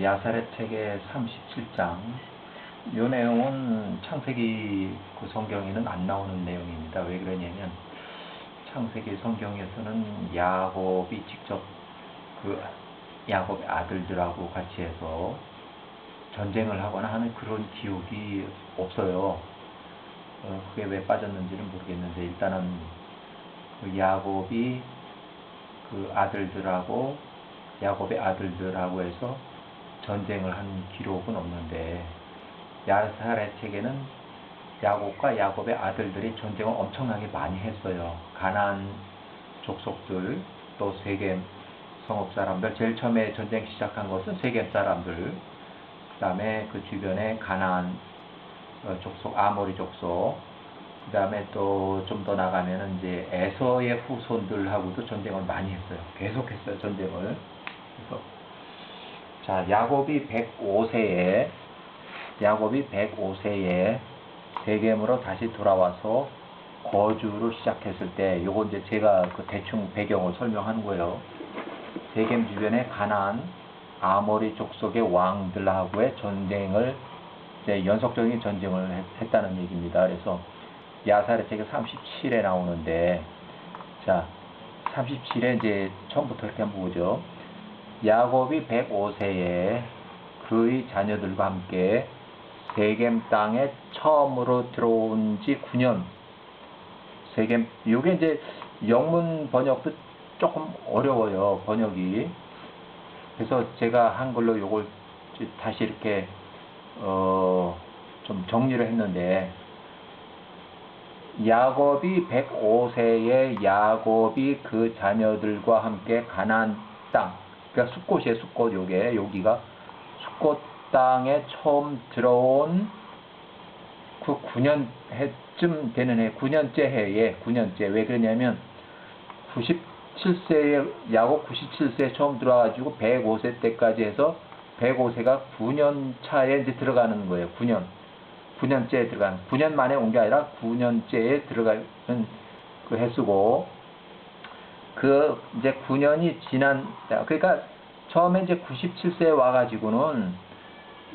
야사렛 책의 37장. 이 내용은 창세기 그 성경에는 안 나오는 내용입니다. 왜 그러냐면 창세기 성경에서는 야곱이 직접 그 야곱의 아들들하고 같이 해서 전쟁을 하거나 하는 그런 기록이 없어요. 어, 그게 왜 빠졌는지는 모르겠는데 일단은 그 야곱이 그 아들들하고 야곱의 아들들하고 해서 전쟁을 한 기록은 없는데 야사의 책에는 야곱과 야곱의 아들들이 전쟁을 엄청나게 많이 했어요. 가나안 족속들 또 세겜 성읍 사람들 제일 처음에 전쟁 시작한 것은 세겜 사람들 그 다음에 그 주변에 가나안 어, 족속 아모리 족속 그 다음에 또 좀 더 나가면은 이제 에서의 후손들하고도 전쟁을 많이 했어요. 계속했어요 전쟁을. 그래서 자 야곱이 105세에 야곱이 105세에 세겜으로 다시 돌아와서 거주를 시작했을 때 요거 이제 제가 그 대충 배경을 설명하는 거예요. 세겜 주변에 가나안 아모리 족속의 왕들하고의 전쟁을 이제 연속적인 전쟁을 했- 했다는 얘기입니다. 그래서 야사의 책에 37에 나오는데 자 37에 이제 처음부터 이렇게 한번 보죠. 야곱이 105세에 그의 자녀들과 함께 세겜 땅에 처음으로 들어온 지 9년. 세겜 요게 이제 영문 번역도 조금 어려워요. 번역이. 그래서 제가 한글로 요걸 다시 이렇게 어 좀 정리를 했는데 야곱이 105세에 야곱이 그 자녀들과 함께 가나안 땅, 그러니까 숫곳이에요, 숫곳 요게 여기가 숫곳 땅에 처음 들어온 그 9년 해쯤 되는 해, 9년째 해에 9년째 왜 그러냐면 97세에 야곱 97세에 처음 들어와가지고 105세 때까지 해서 105세가 9년 차에 이제 들어가는 거예요. 9년. 9년째에 들어간 9년 만에 온 게 아니라 9년째에 들어가는 그 횟수고 그 이제 9년이 지난 그러니까 처음에 이제 97세에 와가지고는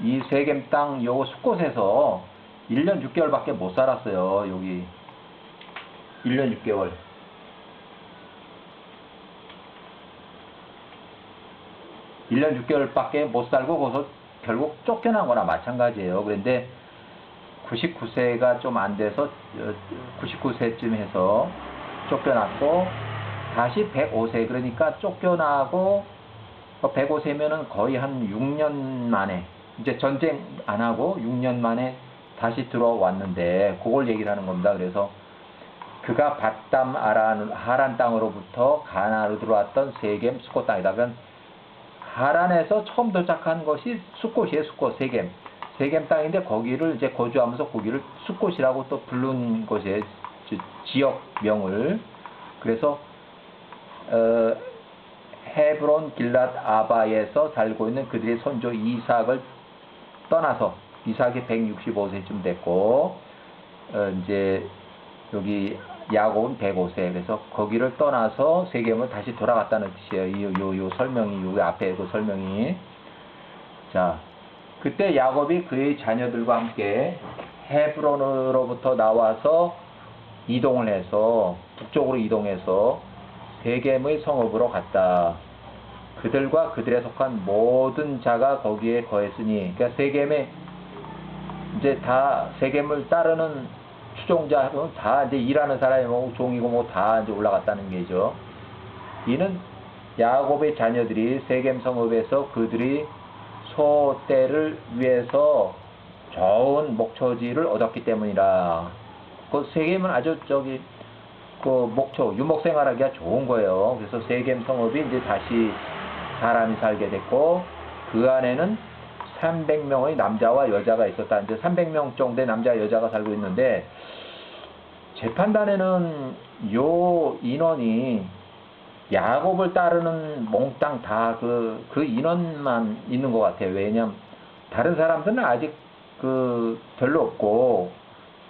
이 세겜 땅 요거 숲곳에서 1년 6개월밖에 못 살았어요 여기 1년 6개월 일년 6개월밖에 못 살고 거기서 결국 쫓겨난 거나 마찬가지예요. 그런데 99세가 좀 안 돼서 99세쯤 해서 쫓겨났고 다시 105세 그러니까 쫓겨나고 105세면은 거의 한 6년 만에 이제 전쟁 안 하고 6년 만에 다시 들어왔는데 그걸 얘기를 하는 겁니다. 그래서 그가 바담 아란 하란 땅으로부터 가나로 들어왔던 세겜 수코 땅이다. 그러니까 하란에서 처음 도착한 것이 숫곳이에요, 숫곳, 세겜. 세겜 땅인데 거기를 이제 거주하면서 거기를 숫곳이라고 또 부른 지- 지역명을. 그래서, 어, 헤브론 길랏 아바에서 살고 있는 그들의 손주 이삭을 떠나서, 이삭이 165세쯤 됐고, 어, 이제, 여기 야곱은 105세. 그래서 거기를 떠나서 세겜을 다시 돌아갔다는 뜻이에요. 이, 요, 요 설명이, 요 앞에 그 설명이. 자, 그때 야곱이 그의 자녀들과 함께 헤브론으로부터 나와서 이동을 해서 북쪽으로 이동해서 세겜의 성읍으로 갔다. 그들과 그들에 속한 모든 자가 거기에 거했으니, 그러니까 세겜에 이제 다 세겜을 따르는 추종자는 다 이제 일하는 사람이 뭐 종이고 뭐 다 이제 올라갔다는 게죠. 이는 야곱의 자녀들이 세겜 성읍에서 그들이 소떼를 위해서 좋은 목초지를 얻었기 때문이라. 그 세겜은 아주 저기 그 목초 유목 생활하기가 좋은 거예요. 그래서 세겜 성읍이 이제 다시 사람이 살게 됐고 그 안에는 300명의 남자와 여자가 있었다. 이제 300명 정도의 남자 여자가 살고 있는데 재판단에는 요 인원이 야곱을 따르는 몽땅 다 그, 그 인원만 있는 것 같아요. 왜냐면 다른 사람들은 아직 그 별로 없고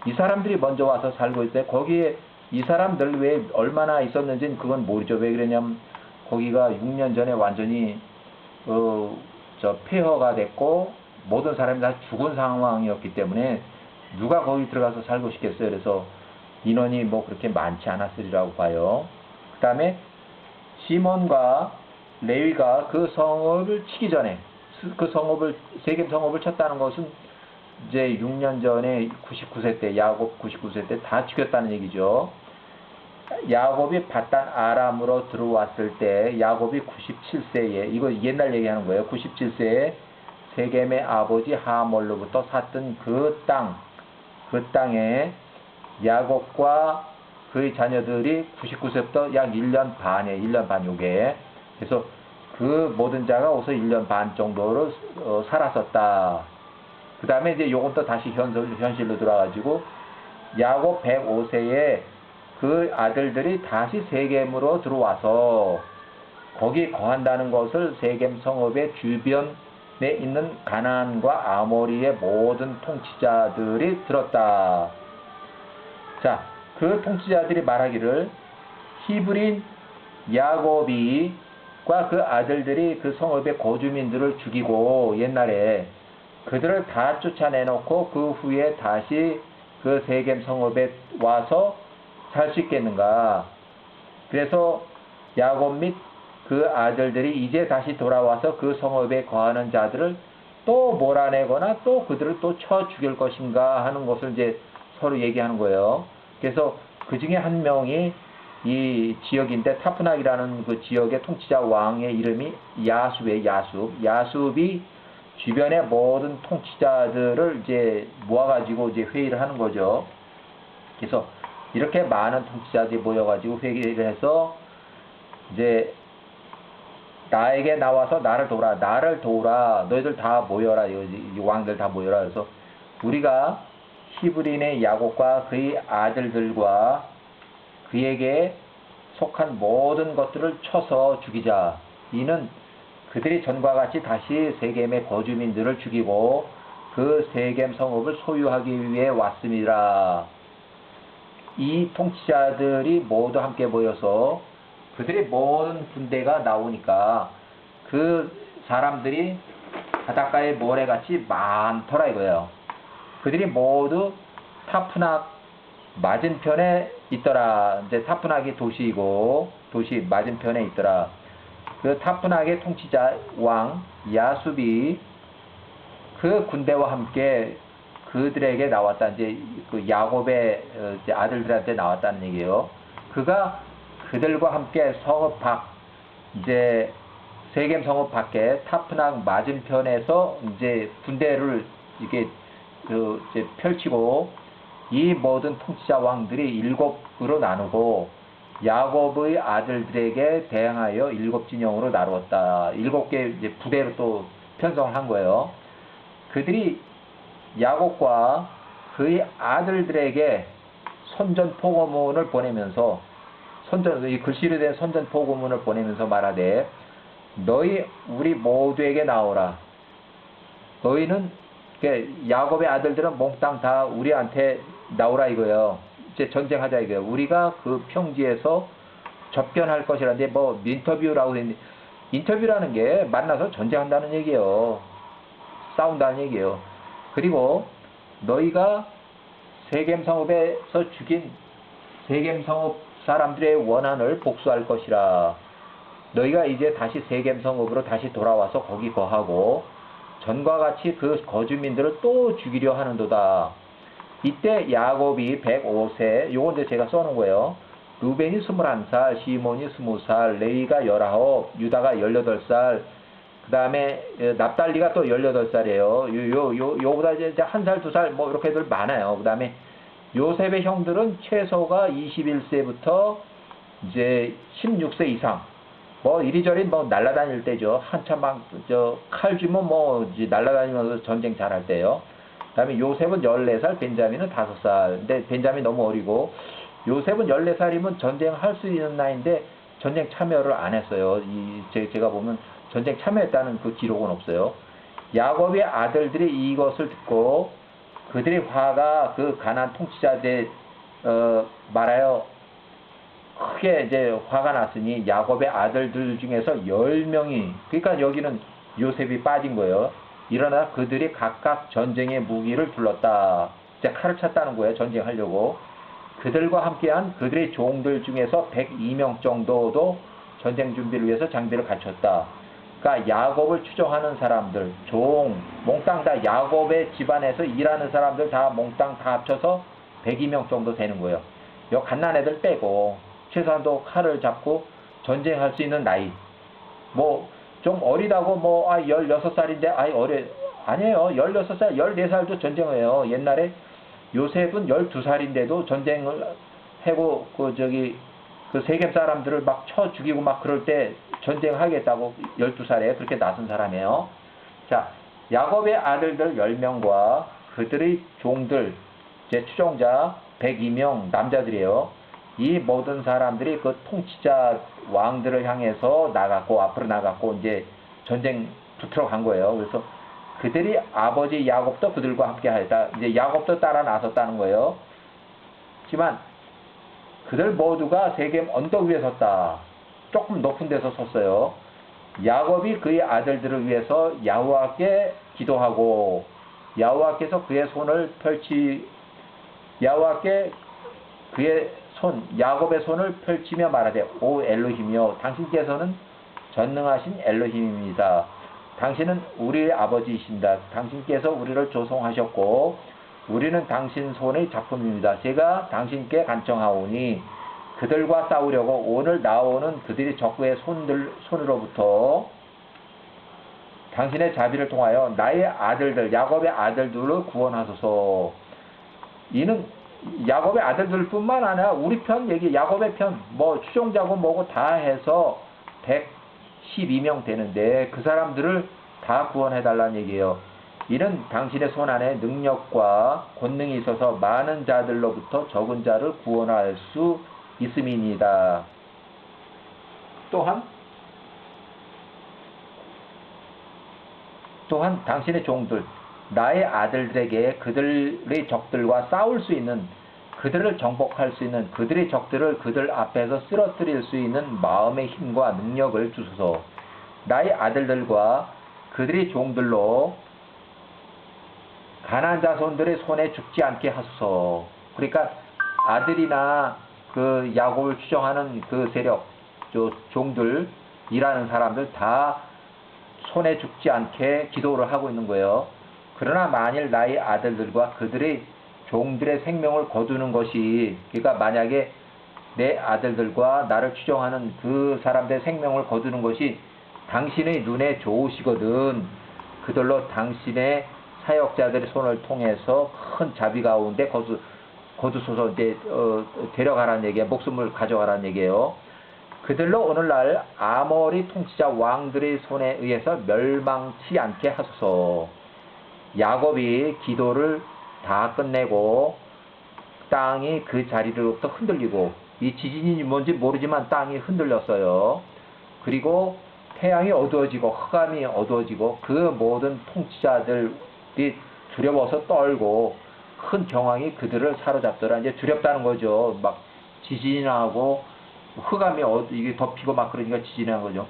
이 사람들이 먼저 와서 살고 있어요. 거기에 이 사람들 왜 얼마나 있었는지는 그건 모르죠. 왜 그러냐면 거기가 6년 전에 완전히 어, 저 폐허가 됐고 모든 사람이 다 죽은 상황이었기 때문에 누가 거기 들어가서 살고 싶겠어요. 그래서 인원이 뭐 그렇게 많지 않았으리라고 봐요. 그 다음에 시몬과 레위가 그 성읍을 치기 전에 스- 그 성읍을 세겜 성읍을 쳤다는 것은 이제 6년 전에 99세 때 야곱 99세 때 다 죽였다는 얘기죠. 야곱이 바단 아람으로 들어왔을 때 야곱이 97세에 이거 옛날 얘기하는 거예요. 97세에 세겜의 아버지 하몰로부터 샀던 그 땅, 그 땅에 야곱과 그의 자녀들이 99세부터 약 1년 반에 1년 반 요게 그래서 그 모든 자가 어서 1년 반 정도로 어, 살았었다. 그 다음에 이제 요건 또 다시 현실, 현실로 들어가지고 야곱 105세에 그 아들들이 다시 세겜으로 들어와서 거기 거한다는 것을 세겜 성읍의 주변에 있는 가나안과 아모리의 모든 통치자들이 들었다. 자, 그 통치자들이 말하기를 히브린 야곱이과 그 아들들이 그 성읍의 거주민들을 죽이고 옛날에 그들을 다 쫓아내놓고 그 후에 다시 그 세겜 성읍에 와서 살 수 있겠는가? 그래서 야곱 및 그 아들들이 이제 다시 돌아와서 그 성읍에 거하는 자들을 또 몰아내거나 또 그들을 또 쳐 죽일 것인가 하는 것을 이제 서로 얘기하는 거예요. 그래서 그 중에 한 명이 이 지역인데 타프낙이라는 그 지역의 통치자 왕의 이름이 야수의 야수. 야수이 주변의 모든 통치자들을 이제 모아가지고 이제 회의를 하는 거죠. 그래서 이렇게 많은 통치자들이 모여가지고 회의를 해서 이제 나에게 나와서 나를 도우라, 나를 도우라, 너희들 다 모여라, 이, 이 왕들 다 모여라. 그래서 우리가 히브린의 야곱과 그의 아들들과 그에게 속한 모든 것들을 쳐서 죽이자. 이는 그들이 전과 같이 다시 세겜의 거주민들을 죽이고 그 세겜 성읍을 소유하기 위해 왔습니다. 이 통치자들이 모두 함께 모여서 그들의 모든 군대가 나오니까 그 사람들이 바닷가의 모래같이 많더라 이거예요. 그들이 모두 타프낙 맞은편에 있더라. 이제 타프낙이 도시이고 도시 맞은편에 있더라. 그 타프낙의 통치자 왕 야수비 그 군대와 함께 그들에게 나왔다. 이제 그 야곱의 어, 이제 아들들한테 나왔다는 얘기예요. 그가 그들과 함께 성읍 밖 이제 세겜 성읍 밖에 타프낙 맞은편에서 이제 군대를 이게 그 이제 펼치고 이 모든 통치자 왕들이 일곱으로 나누고 야곱의 아들들에게 대항하여 일곱 진영으로 나누었다. 일곱 개 이제 부대로 또 편성을 한 거예요. 그들이 야곱과 그의 아들들에게 선전 포고문을 보내면서 선전 이 글씨로 된 선전 포고문을 보내면서 말하되 너희 우리 모두에게 나오라. 너희는 그 야곱의 아들들은 몽땅 다 우리한테 나오라 이거예요. 이제 전쟁하자 이거예요. 우리가 그 평지에서 접견할 것이라는데 뭐 인터뷰라고 했는데 인터뷰라는 게 만나서 전쟁한다는 얘기예요. 싸운다는 얘기예요. 그리고 너희가 세겜 성읍에서 죽인 세겜 성읍 사람들의 원한을 복수할 것이라. 너희가 이제 다시 세겜 성읍으로 다시 돌아와서 거기 거하고 전과 같이 그 거주민들을 또 죽이려 하는도다. 이때 야곱이 105세, 요건 이제 제가 써놓은 거예요. 루벤이 21살, 시몬이 20살, 레이가 19, 유다가 18살, 그 다음에 납달리가 또 18살이에요. 요, 요, 요, 요 보다 이제 한 살, 두 살, 뭐, 이렇게들 많아요. 그 다음에 요셉의 형들은 최소가 21세부터 이제 16세 이상. 뭐 이리저리 뭐 날라다닐 때죠. 한참 막저칼 쥐면 뭐 이제 날라다니면서 전쟁 잘할 때요. 그다음에 요셉은 14살, 벤자민은 5살. 근데 벤자민 너무 어리고 요셉은 14살이면 전쟁할 수 있는 나이인데 전쟁 참여를 안 했어요. 이 제, 제가 보면 전쟁 참여했다는 그 기록은 없어요. 야곱의 아들들이 이것을 듣고 그들의 화가 그 가난 통치자들 어, 말하여 크게 이제 화가 났으니 야곱의 아들들 중에서 열 명이 그러니까 여기는 요셉이 빠진 거예요. 일어나 그들이 각각 전쟁의 무기를 둘렀다. 이제 칼을 찼다는 거예요. 전쟁하려고. 그들과 함께한 그들의 종들 중에서 102명 정도도 전쟁 준비를 위해서 장비를 갖췄다. 그러니까 야곱을 추종하는 사람들, 종, 몽땅 다 야곱의 집안에서 일하는 사람들 다 몽땅 다 합쳐서 102명 정도 되는 거예요. 요 갓난 애들 빼고 최소한도 칼을 잡고 전쟁할 수 있는 나이. 뭐 좀 어리다고 뭐 아 16살인데 아이 어려 아니에요. 16살, 14살도 전쟁을 해요. 옛날에 요셉은 12살인데도 전쟁을 하고 그 저기 그 세겜 사람들을 막 쳐 죽이고 막 그럴 때 전쟁하겠다고 12살에 그렇게 나선 사람이에요. 자, 야곱의 아들들 10명과 그들의 종들, 제 추종자 102명 남자들이에요. 이 모든 사람들이 그 통치자 왕들을 향해서 나갔고 앞으로 나갔고 이제 전쟁 붙으러 간 거예요. 그래서 그들이 아버지 야곱도 그들과 함께 하였다. 이제 야곱도 따라 나섰다는 거예요. 하지만 그들 모두가 세겜 언덕 위에 섰다. 조금 높은 데서 섰어요. 야곱이 그의 아들들을 위해서 야호와께 기도하고 야호와께서 그의 손을 펼치 야호와께 그의 손 야곱의 손을 펼치며 말하되 오 엘로힘이여 당신께서는 전능하신 엘로힘입니다. 당신은 우리의 아버지이신다. 당신께서 우리를 조성하셨고 우리는 당신 손의 작품입니다. 제가 당신께 간청하오니 그들과 싸우려고 오늘 나오는 그들이 적구의 손들 손으로부터 당신의 자비를 통하여 나의 아들들 야곱의 아들들을 구원하소서. 이는 야곱의 아들들 뿐만 아니라 우리 편 얘기 야곱의 편 뭐 추종자고 뭐고 다 해서 112명 되는데 그 사람들을 다 구원해 달라는 얘기예요. 이는 당신의 손 안에 능력과 권능이 있어서 많은 자들로부터 적은 자를 구원할 수 있음이니이다. 또한 또한 당신의 종들 나의 아들들에게 그들의 적들과 싸울 수 있는 그들을 정복할 수 있는 그들의 적들을 그들 앞에서 쓰러뜨릴 수 있는 마음의 힘과 능력을 주소서. 나의 아들들과 그들의 종들로 가난 자손들의 손에 죽지 않게 하소서. 그러니까 아들이나 그 야곱을 추정하는 그 세력, 저 종들, 일하는 사람들 다 손에 죽지 않게 기도를 하고 있는 거예요. 그러나 만일 나의 아들들과 그들의 종들의 생명을 거두는 것이 그러니까 만약에 내 아들들과 나를 추종하는 그 사람들의 생명을 거두는 것이 당신의 눈에 좋으시거든 그들로 당신의 사역자들의 손을 통해서 큰 자비 가운데 거두, 거두소서 이제 어, 데려가라는 얘기야 목숨을 가져가라는 얘기예요. 그들로 오늘날 아모리 통치자 왕들의 손에 의해서 멸망치 않게 하소서. 야곱이 기도를 다 끝내고 땅이 그 자리로부터 흔들리고 이 지진이 뭔지 모르지만 땅이 흔들렸어요. 그리고 태양이 어두워지고 흑암이 어두워지고 그 모든 통치자들 이 두려워서 떨고 큰 경황이 그들을 사로잡더라. 이제 두렵다는 거죠. 막 지진이 나고 흑암이 어, 이게 덮이고 막 그러니까 지진이 난 거죠.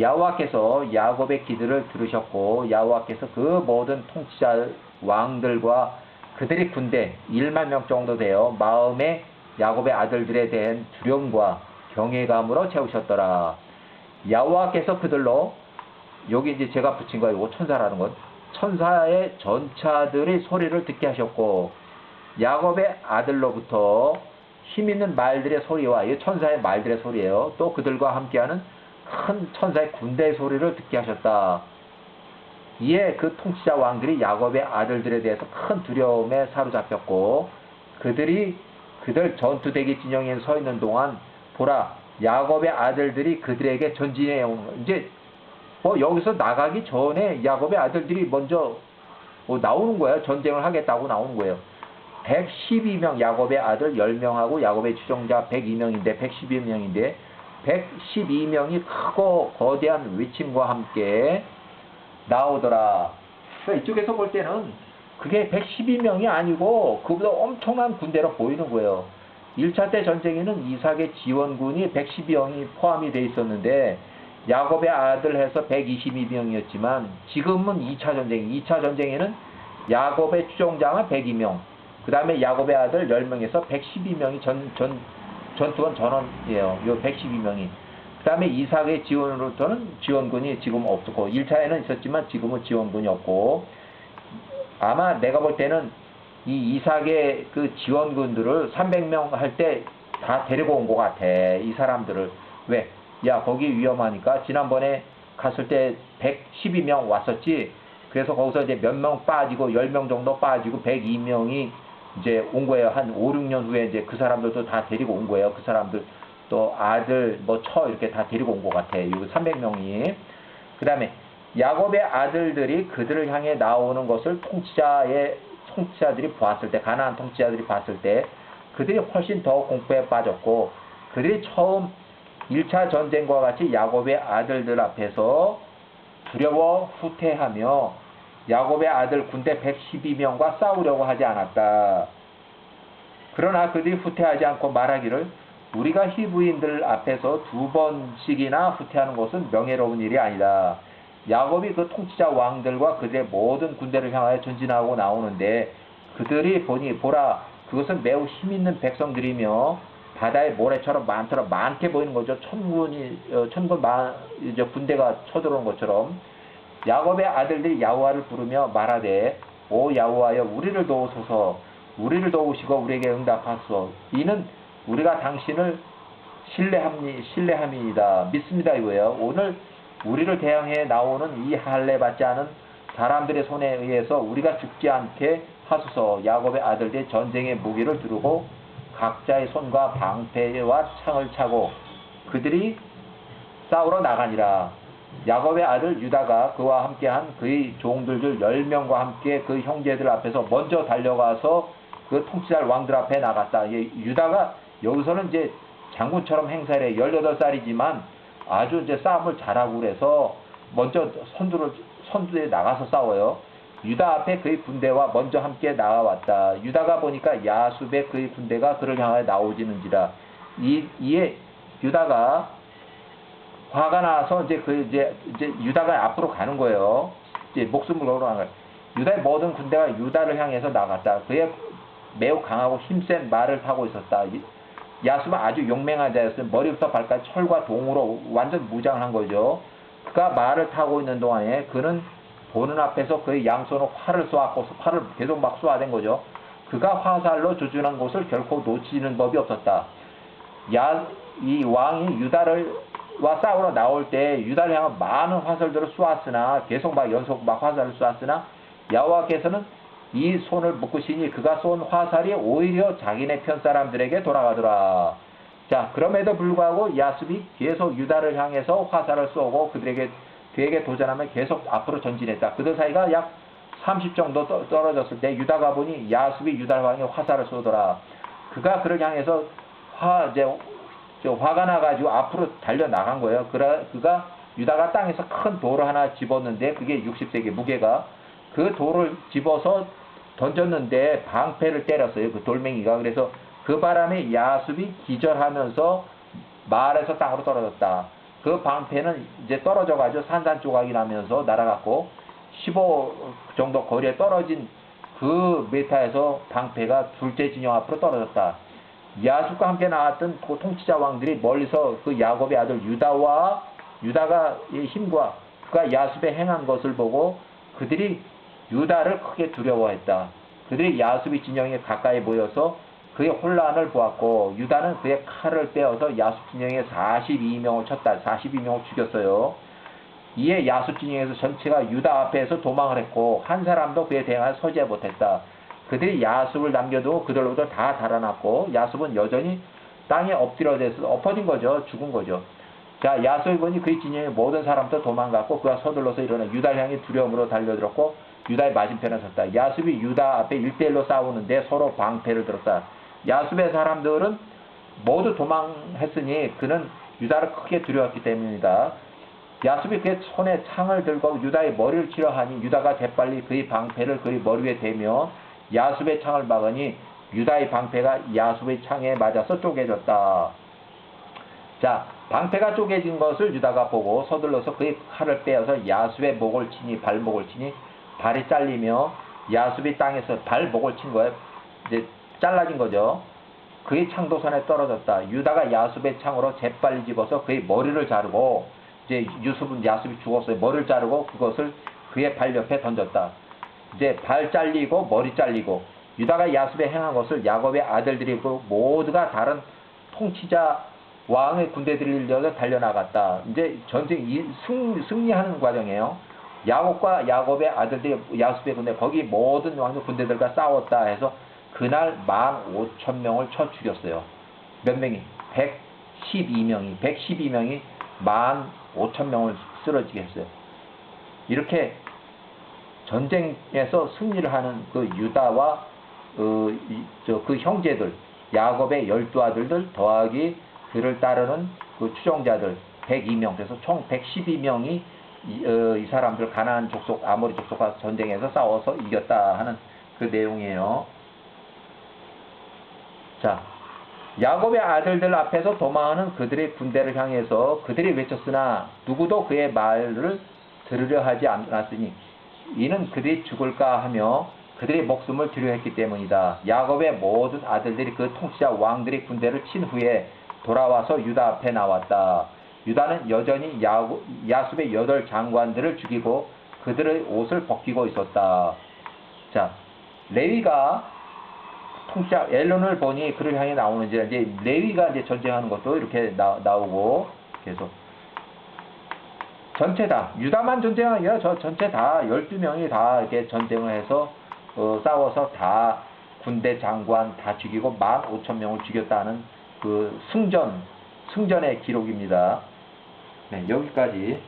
야호와께서 야곱의 기도를 들으셨고 야호와께서 그 모든 통치자 왕들과 그들의 군대 1만 명 정도 되어 마음에 야곱의 아들들에 대한 두려움과 경외감으로 채우셨더라. 야호와께서 그들로 여기 이제 제가 붙인 거이고 천사라는 건 천사의 전차들의 소리를 듣게 하셨고 야곱의 아들로부터 힘 있는 말들의 소리와 이 천사의 말들의 소리예요. 또 그들과 함께하는 큰 천사의 군대의 소리를 듣게 하셨다. 이에 그 통치자 왕들이 야곱의 아들들에 대해서 큰 두려움에 사로잡혔고 그들이 그들 전투 대기 진영에 서 있는 동안 보라 야곱의 아들들이 그들에게 전진해 온 이제 뭐 여기서 나가기 전에 야곱의 아들들이 먼저 뭐 나오는 거예요. 전쟁을 하겠다고 나오는 거예요. 112명 야곱의 아들 10명하고 야곱의 추종자 102명인데 112명인데 112명이 크고 거대한 외침과 함께 나오더라. 그러니까 이쪽에서 볼 때는 그게 112명이 아니고 그보다 엄청난 군대로 보이는 거예요. 1차 때 전쟁에는 이삭의 지원군이 112명이 포함이 돼 있었는데 야곱의 아들 해서 122명이었지만 지금은 2차 전쟁, 2차 전쟁에는 야곱의 추종자가 102명, 그 다음에 야곱의 아들 10명에서 112명이 전, 전, 전투원 전원이에요. 요 112명이. 그 다음에 이삭의 지원으로부터는 지원군이 지금 없고, 1차에는 있었지만 지금은 지원군이 없고, 아마 내가 볼 때는 이 이삭의 그 지원군들을 300명 할 때 다 데리고 온 것 같아. 이 사람들을. 왜? 야, 거기 위험하니까 지난번에 갔을 때 112명 왔었지. 그래서 거기서 이제 몇 명 빠지고 10명 정도 빠지고 102명이 이제 온 거예요. 한 5, 6년 후에 이제 그 사람들도 다 데리고 온 거예요. 그 사람들 또 아들 뭐 처 이렇게 다 데리고 온 것 같아. 요 300명이. 그 다음에 야곱의 아들들이 그들을 향해 나오는 것을 통치자의 통치자들이 보았을 때 가나안 통치자들이 봤을 때 그들이 훨씬 더 공포에 빠졌고 그들이 처음 1차 전쟁과 같이 야곱의 아들들 앞에서 두려워 후퇴하며 야곱의 아들 군대 112명과 싸우려고 하지 않았다. 그러나 그들이 후퇴하지 않고 말하기를 우리가 히브인들 앞에서 두 번씩이나 후퇴하는 것은 명예로운 일이 아니다. 야곱이 그 통치자 왕들과 그들의 모든 군대를 향하여 전진하고 나오는데 그들이 보니 보라 그것은 매우 힘있는 백성들이며 바다의 모래처럼 많더라. 많게 보이는 거죠. 천군이 어, 천군 마, 이제 군대가 쳐들어오는 것처럼. 야곱의 아들들이 야호와를 부르며 말하되 오 야호와여 우리를 도우소서. 우리를 도우시고 우리에게 응답하소서. 이는 우리가 당신을 신뢰함이 신뢰함이다. 믿습니다 이거예요. 오늘 우리를 대항해 나오는 이 할례 받지 않은 사람들의 손에 의해서 우리가 죽지 않게 하소서. 야곱의 아들들이 전쟁의 무기를 두르고 각자의 손과 방패와 창을 차고 그들이 싸우러 나가니라 야곱의 아들 유다가 그와 함께한 그의 종들 중 10명과 함께 그 형제들 앞에서 먼저 달려가서 그 통치자 왕들 앞에 나갔다. 이 유다가 여기서는 이제 장군처럼 행사를 해. 18살이지만 아주 이제 싸움을 잘하고 그래서 먼저 선두를 선두에 나가서 싸워요. 유다 앞에 그의 군대와 먼저 함께 나와왔다. 유다가 보니까 야숲의 그의 군대가 그를 향하여 나오지는지라. 이 이에 유다가 화가 나서 이제 그 이제 이제 유다가 앞으로 가는 거예요. 이제 목숨을 가는 거예요. 유다의 모든 군대가 유다를 향해서 나갔다. 그의 매우 강하고 힘센 말을 타고 있었다. 이- 야수가 아주 용맹한 자였어요. 머리부터 발까지 철과 동으로 완전 무장한 거죠. 그가 말을 타고 있는 동안에 그는 보는 앞에서 그의 양손으로 활을 쏘았고 활을 계속 막 쏘아댄 거죠. 그가 화살로 조준한 곳을 결코 놓치는 법이 없었다. 야, 이 왕이 유다를 와 싸우러 나올 때 유다를 향한 많은 화살들을 쏘았으나 계속 막 연속 막 화살을 쏘았으나 야호와께서는 이 손을 묶으시니 그가 쏜 화살이 오히려 자기네 편 사람들에게 돌아가더라. 자, 그럼에도 불구하고 야습이 계속 유다를 향해서 화살을 쏘고 그들에게 그에게 도전하며 계속 앞으로 전진했다. 그들 사이가 약 30 정도 떠- 떨어졌을 때 유다가 보니 유다를 향해 화살을 쏘더라. 그가 그를 향해서 화 이제 저 화가 나가지고 앞으로 달려 나간 거예요. 그라, 그가 유다가 땅에서 큰 돌을 하나 집었는데 그게 60세기 무게가 그 돌을 집어서 던졌는데 방패를 때렸어요. 그 돌멩이가 그래서 그 바람에 야습이 기절하면서 말에서 땅으로 떨어졌다. 그 방패는 이제 떨어져 가지고 산산 조각이 나면서 날아갔고 15 정도 거리에 떨어진 그 메타에서 방패가 둘째 진영 앞으로 떨어졌다. 야sup과 함께 나왔던 그 통치자 왕들이 멀리서 그 야곱의 아들 유다와 유다가 이 힘과 그가 야sup에 행한 것을 보고 그들이 유다를 크게 두려워했다. 그들이 야sup이 진영에 가까이 모여서 그의 혼란을 보았고 유다는 그의 칼을 빼어서 진영에 42명을 쳤다. 42명을 죽였어요. 이에 야sup 진영에서 전체가 유다 앞에서 도망을 했고 한 사람도 그에 대항하여 서지 못했다. 그들이 야습을 남겨두고 그들로부터 다 달아났고 야습은 여전히 땅에 엎드려져서 엎어진 거죠. 죽은 거죠. 자, 야습이 보니 그의 진영의 모든 사람도 도망갔고 그가 서둘러서 일어나 유다를 향해 두려움으로 달려들었고 유다의 맞은편에 섰다. 야습이 유다 앞에 일대일로 싸우는데 서로 방패를 들었다. 야습의 사람들은 모두 도망했으니 그는 유다를 크게 두려웠기 때문이다. 야습이 그의 손에 창을 들고 유다의 머리를 치려 하니 유다가 재빨리 그의 방패를 그의 머리 위에 대며 야습의 창을 막으니 유다의 방패가 야습의 창에 맞아서 쪼개졌다. 자, 방패가 쪼개진 것을 유다가 보고 서둘러서 그의 칼을 빼어서 야숲의 목을 치니 발목을 치니 발이 잘리며 야숲이 땅에서 발목을 친 거예요. 이제 잘라진 거죠. 그의 창도선에 떨어졌다. 유다가 야숲의 창으로 재빨리 집어서 그의 머리를 자르고 이제 유습은 야숲이 죽었어요. 머리를 자르고 그것을 그의 발 옆에 던졌다. 이제 발 잘리고 머리 잘리고 유다가 야습에 행한 것을 야곱의 아들들이고 모두가 다른 통치자 왕의 군대들을 이어서 달려나갔다. 이제 전쟁 이 승, 승리하는 과정이에요. 야곱과 야곱의 아들들이 야습의 군대 거기 모든 왕의 군대들과 싸웠다 해서 그날 만 오천 명을 쳐 죽였어요. 몇 명이? 112명이 112명이 만 오천 명을 쓰러지게 했어요. 이렇게 전쟁에서 승리를 하는 그 유다와 그, 이- 저그 형제들 야곱의 열두 아들들 더하기 그를 따르는 그 추종자들 102명 그래서 총 112명이 이, 어, 이 사람들 가나안 족속 아모리 족속과 전쟁에서 싸워서 이겼다 하는 그 내용이에요. 자, 야곱의 아들들 앞에서 도망하는 그들의 군대를 향해서 그들이 외쳤으나 누구도 그의 말을 들으려 하지 않았으니 이는 그들이 죽을까 하며 그들의 목숨을 드려 했기 때문이다. 야곱의 모든 아들들이 그 통치자 왕들의 군대를 친 후에 돌아와서 유다 앞에 나왔다. 유다는 여전히 야고, 야숲의 여덟 장관들을 죽이고 그들의 옷을 벗기고 있었다. 자, 레위가 통짜 엘론을 보니 그를 향해 나오는지 이제 레위가 이제 전쟁하는 것도 이렇게 나, 나오고 계속 전체 다 유다만 전쟁한 게 아니라 저 전체 다 12명이 다 이렇게 전쟁을 해서 어, 싸워서 다 군대 장관 다 죽이고 15,000명을 죽였다는 그 승전 승전의 기록입니다. 네, 여기까지